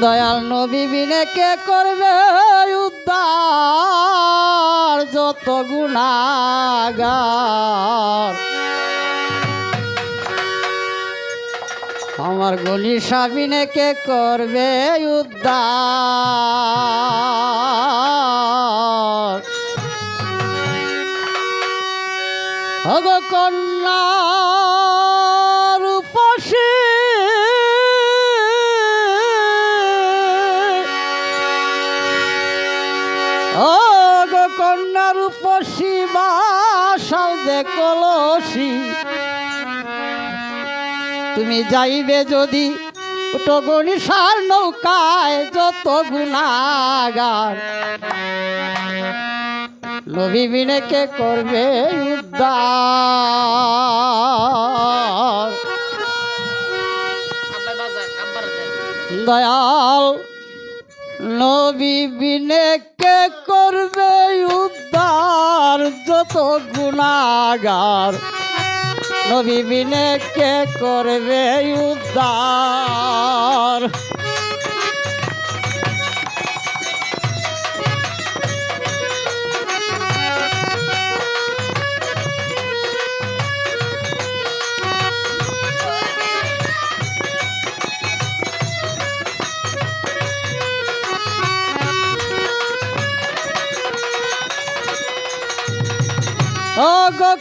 দয়াল নবী বিনে কে করবে উদ্ধার? যত গুণাগার। আমার গলি সাবিনে কে করবে উদ্ধার? অগ কন্যা রূপসী যে কলসী। তুমি যাইবে যদি সার নৌকায় যত গুণাগার। নবী বিনে কে করবে উদ্ধার? দয়াল নবী বিনে কে করবে উদ্ধার যত গুণাগার। নবী বিনে কে করবে উদ্ধার?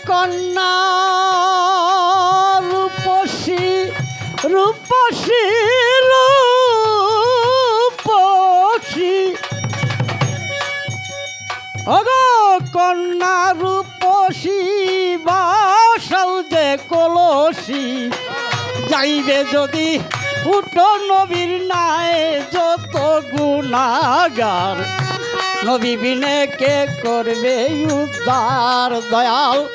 কন্যা রূপসী রূপসী রূপসী। অগ রূপসী বাসাও যে কলসী, যাইবে যদি উঠো নবীর নাই যত গুণাগার। নবী বিনে কে করবে উদ্ধার দয়াল?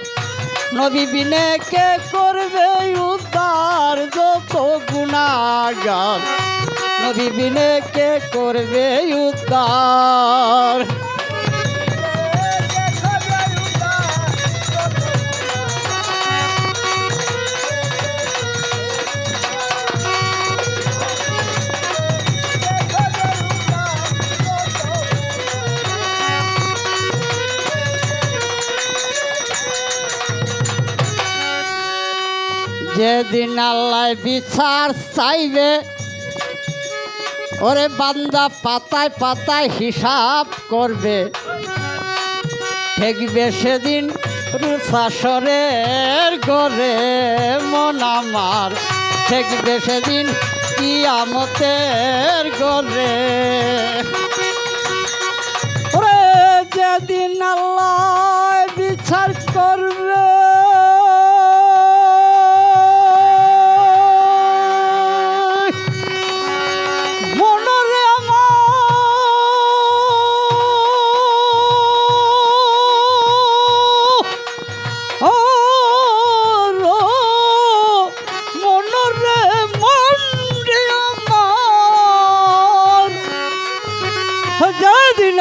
নবী বিনে কে করবে উদ্ধার যত গুণাগার? নবী বিনে কে করবে উদ্ধার? যেদিন আল্লাহ বিচার চাইবে, ওরে বান্দা পাতায় পাতায় হিসাব করবে। ঠেকবে সেদিন রূপাসরের গড়ে মন আমার। ঠেকবে সেদিন কিয়ামতের গড়ে ওরে যেদিন আল্লাহ বিচার করবে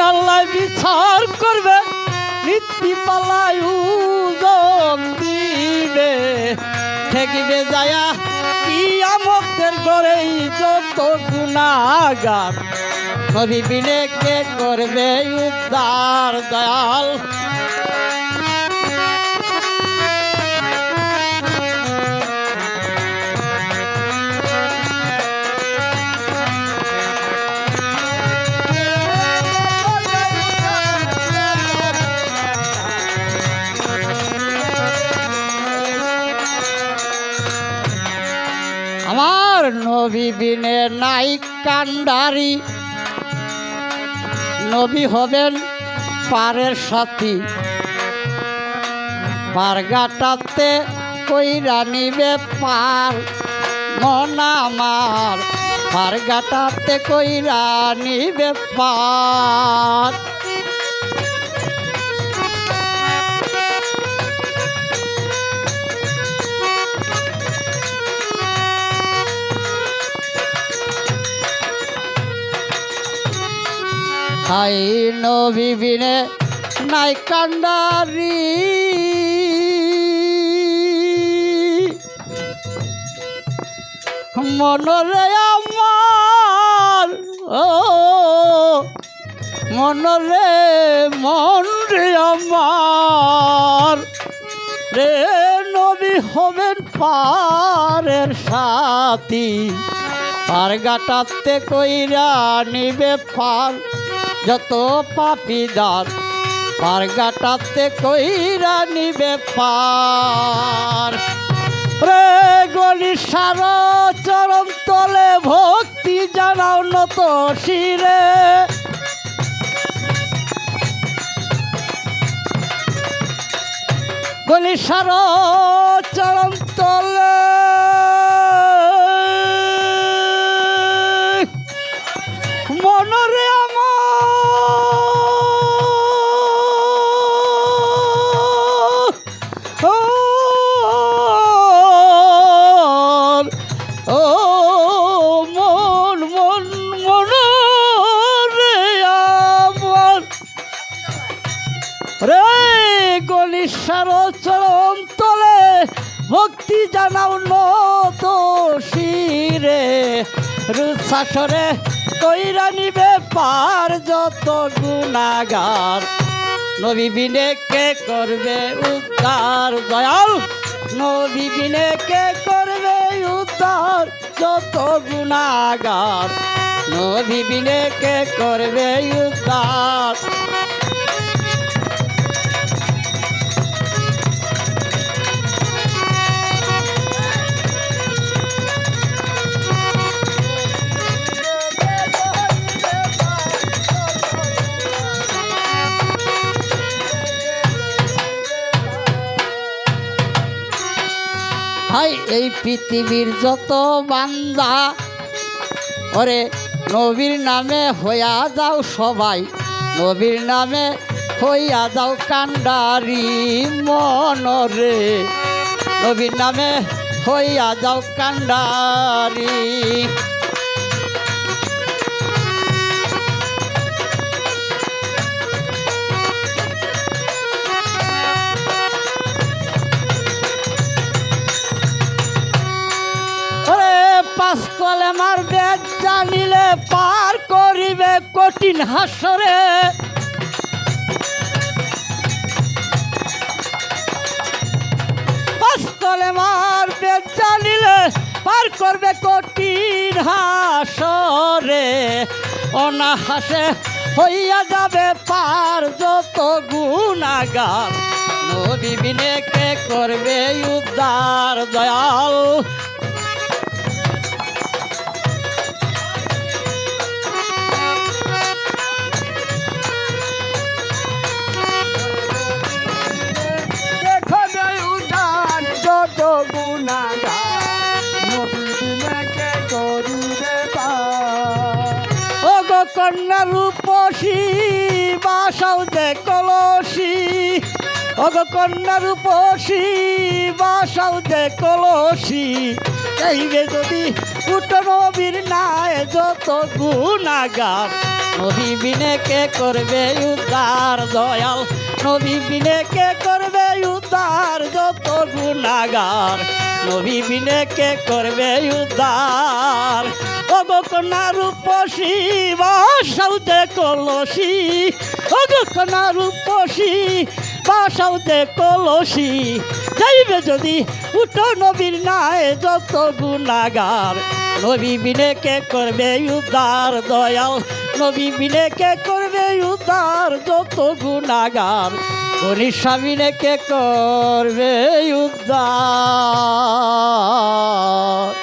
আল্লাহ বিচার করবে, নীতি পালায় দিবে ঠেকিবে যায়া কি আমতের গড়েই যত গুণাগার নবী বিনে কে করবে উদ্ধার দয়াল? নবী বিনে নাই কান্ডারি। নবী হবেন পারের সাথী। পারগাটাতে কইরা নিবে পার। মন আমার পারগাটাতে কইরা নিবে পার। হাই নবী বিনে নাই কান্ডারি। মনরে আমার, ও মন রে মন রে আমার। রে নবী হবেন পারের সাথী। আর গাটাতে কইরা নিবে পার যত পাপিদার আর গাটাতে কইরা নিবে পার রে গলি সার চরম তলে ভক্তি জানাও নত শিরে। গলি সার চরম তলে মনরে আমার। ও মন মন মন রে আমার। রে গলিসার চরণ ভক্তি জানাও নত শিরে। রুৎসাসরে কইরা নিবে পার যত গুণাগার। নবী বিনে কে করবে উদ্ধার? দয়াল, নবী বিনে কে করবে উদ্ধার? যত গুণাগার। নবী বিনে কে করবে উদ্ধার? এই পৃথিবীর যত বান্দা, ওরে নবীর নামে হইয়া যাও সবাই, নবীর নামে হইয়া যাও কান্ডারি মনরে, নবীর নামে হইয়া যাও কান্ডারি পার করিবে কঠিন হাসরে। পাঁচ কলে মার বেদ জানিলে পার করবে কঠিন হাসরে। অনাহাসে হইয়া যাবে পার যত গুণাগার। নবী বিনে কে করবে উদ্ধার দয়াল। রূপসী বাসাও দে কলসী। অগ কন্যা রূপসী বাসাও যে কলসী। চাইবে যদি কুট নবীর নাই যত গুণাগার নবী বিনে কে করবে উদ্ধার দয়াল। নবী বিনে কে করবে উদ্ধার? যত গুণাগার নবী বিনে কে করবে উদ্ধার? অগকনা রূপসী, বাসাও দে কলসী অগকনা রূপসী দে কলসী, যাইবে যদি উঠো নবীর নাই যত গুণাগার। নবী বিনে কে করবে উদ্ধার? দয়াল, নবী বিনে কে করবে উদ্ধার? যত গুণাগার গরিব স্বামীনে কে করবে উদ্ধার?